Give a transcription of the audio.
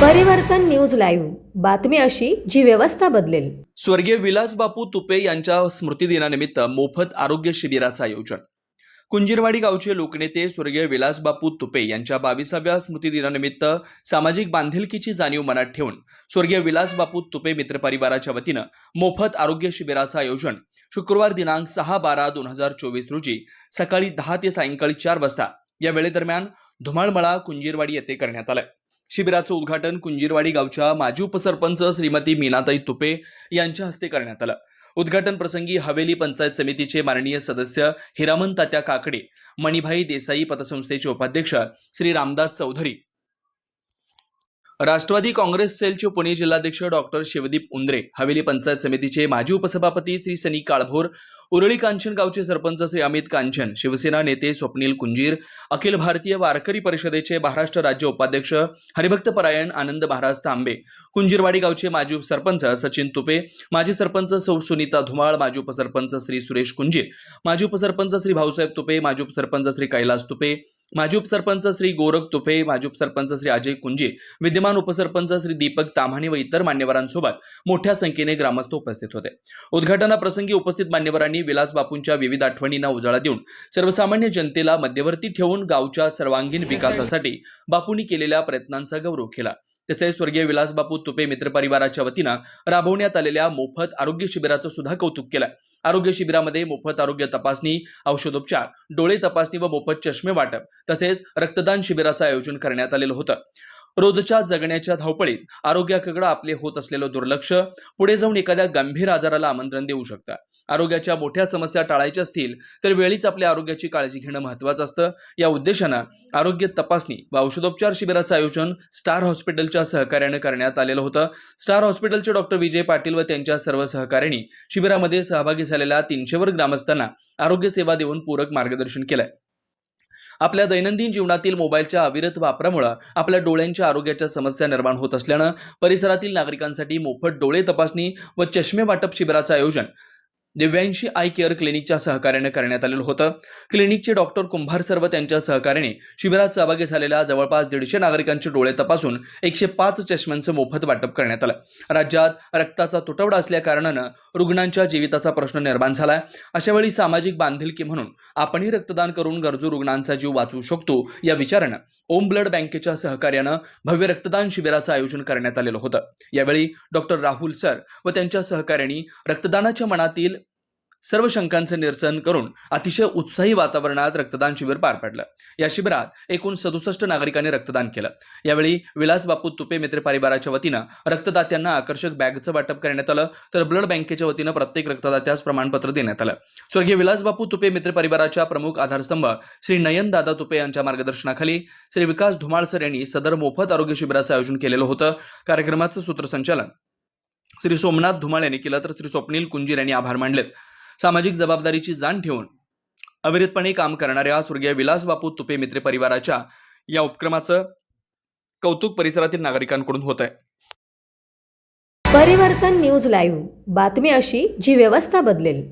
Live. बातमी अशी जी व्यवस्था बदलेल. स्वर्गीय विलास बापू तुपे यांच्या स्मृतिदिनानिमित्त मोफत आरोग्य शिबिराचं आयोजन. कुंजीरवाडी गावचे लोकनेते स्वर्गीय विलास बापू तुपे यांच्या बावीसाव्या स्मृतिदिनानिमित्त सामाजिक बांधिलकीची जाणीव मनात ठेवून स्वर्गीय विलास बापू तुपे मित्रपरिवाराच्या वतीनं मोफत आरोग्य शिबिराचं आयोजन शुक्रवार दिनांक सहा बारा दोन हजार चोवीस रोजी सकाळी दहा ते सायंकाळी चार वाजता या वेळेदरम्यान धुमाळमळा कुंजीरवाडी येथे करण्यात आलं. शिबिराचं उद्घाटन कुंजीरवाडी गावच्या माजी उपसरपंच श्रीमती मीनाताई तुपे यांच्या हस्ते करण्यात आलं. उद्घाटन प्रसंगी हवेली पंचायत समितीचे माननीय सदस्य हिरामन तात्या काकडे मणिभाई देसाई पतसंस्थेचे उपाध्यक्ष श्री रामदास चौधरी राष्ट्रवादी काँग्रेस सेलचे पुणे जिल्हाध्यक्ष डॉक्टर शिवदीप उंद्रे हवेली पंचायत समितीचे माजी उपसभापती श्री सनी काळभोर उरळी कांचन गावचे सरपंच श्री अमित कांचन शिवसेना नेते स्वप्नील कुंजीर अखिल भारतीय वारकरी परिषदेचे महाराष्ट्र राज्य उपाध्यक्ष हरिभक्त परायण आनंद महाराज तांबे कुंजीरवाडी गावचे माजी सरपंच सचिन तुपे माजी सरपंच सौ सुनीता धुमाळ माजी उपसरपंच श्री सुरेश कुंजीर माजी उपसरपंच श्री भाऊसाहेब तुपे माजी उपसरपंच श्री कैलास तुपे माजी उपसरपंच श्री गोरख तुपे माजी उपसरपंच श्री अजय कुंजे विद्यमान उपसरपंच श्री दीपक ताम्हाणे व इतर मान्यवरांसोबत मोठ्या संख्येने ग्रामस्थ उपस्थित होते. उद्घाटनाप्रसंगी उपस्थित मान्यवरांनी विलास बापूंच्या विविध आठवणींना उजाळा देऊन सर्वसामान्य जनतेला मध्यवर्ती ठेवून गावच्या सर्वांगीण विकासासाठी बापूंनी केलेल्या प्रयत्नांचा गौरव केला. तसेच स्वर्गीय विलासबापू तुपे मित्रपरिवाराच्या वतीनं राबवण्यात आलेल्या मोफत आरोग्य शिबिराचं सुद्धा कौतुक केलं. आरोग्य शिबिरामध्ये मोफत आरोग्य तपासणी औषधोपचार डोळे तपासणी व मोफत चष्मे वाटप तसेच रक्तदान शिबिराचं आयोजन करण्यात आलेलं होतं. रोजच्या जगण्याच्या धावपळीत आरोग्याकडे आपले होत असलेलं दुर्लक्ष पुढे जाऊन एखाद्या गंभीर आजाराला आमंत्रण देऊ शकतं. आरोग्याच्या मोठ्या समस्या टाळायच्या असतील तर वेळीच आपल्या आरोग्याची काळजी घेणं महत्वाचं असतं. या उद्देशानं आरोग्य तपासणी व औषधोपचार शिबिराचं आयोजन स्टार हॉस्पिटलच्या सहकार्यानं करण्यात आलेलं होतं. स्टार हॉस्पिटलचे डॉक्टर विजय पाटील व त्यांच्या सर्व सहकार्यांनी शिबिरामध्ये सहभागी झालेल्या तीनशेवर ग्रामस्थांना आरोग्य सेवा देऊन पूरक मार्गदर्शन केलंय. आपल्या दैनंदिन जीवनातील मोबाईलच्या अविरत वापरामुळे आपल्या डोळ्यांच्या आरोग्याच्या समस्या निर्माण होत असल्यानं परिसरातील नागरिकांसाठी मोफत डोळे तपासणी व चष्मे वाटप शिबिराचं आयोजन दिव्यांशी आय केअर क्लिनिकच्या सहकार्याने करण्यात आलेलं होतं. क्लिनिकचे डॉक्टर कुंभार सर्व त्यांच्या सहकार्याने शिबिरात सहभागी झालेल्या जवळपास दीडशे नागरिकांचे डोळे तपासून एकशे पाच चष्म्यांचं मोफत वाटप करण्यात आलं. राज्यात रक्ताचा तुटवडा असल्या कारणानं रुग्णांच्या जीविताचा प्रश्न निर्माण झालाय. अशावेळी सामाजिक बांधिलकी म्हणून आपणही रक्तदान करून गरजू रुग्णांचा जीव वाचवू शकतो या विचारानं ओम ब्लड बँकेच्या सहकार्यानं भव्य रक्तदान शिबिराचं आयोजन करण्यात आलेलं होतं. यावेळी डॉक्टर राहुल सर व त्यांच्या सहकार्यांनी रक्तदानाच्या मनातील सर्व शंकांचं निरसन करून अतिशय उत्साही वातावरणात रक्तदान शिबिर पार पडलं. या शिबिरात एकूण सदुसष्ट नागरिकांनी रक्तदान केलं. यावेळी विलास बापू तुपे मित्र परिवाराच्या वतीनं रक्तदात्यांना आकर्षक बॅगचं वाटप करण्यात आलं तर ब्लड बँकेच्या वतीनं प्रत्येक रक्तदात्यास प्रमाणपत्र देण्यात आलं. स्वर्गीय विलास बापू तुपे मित्र परिवाराच्या प्रमुख आधारस्तंभ श्री नयन दादा तुपे यांच्या मार्गदर्शनाखाली श्री विकास धुमाळसर यांनी सदर मोफत आरोग्य शिबिराचं आयोजन केलेलं होतं. कार्यक्रमाचं सूत्रसंचालन श्री सोमनाथ धुमाळ यांनी केलं तर श्री स्वप्नील कुंजीर यांनी आभार मानलेत. सामाजिक जबाबदारीची जाण ठेवून अविरतपणे काम करणाऱ्या स्वर्गीय विलास बापू तुपे मित्र परिवाराच्या या उपक्रमाचं कौतुक परिसरातील नागरिकांकडून होत आहे परिवर्तन न्यूज लाईव्ह. बातमी अशी जी व्यवस्था बदलेल.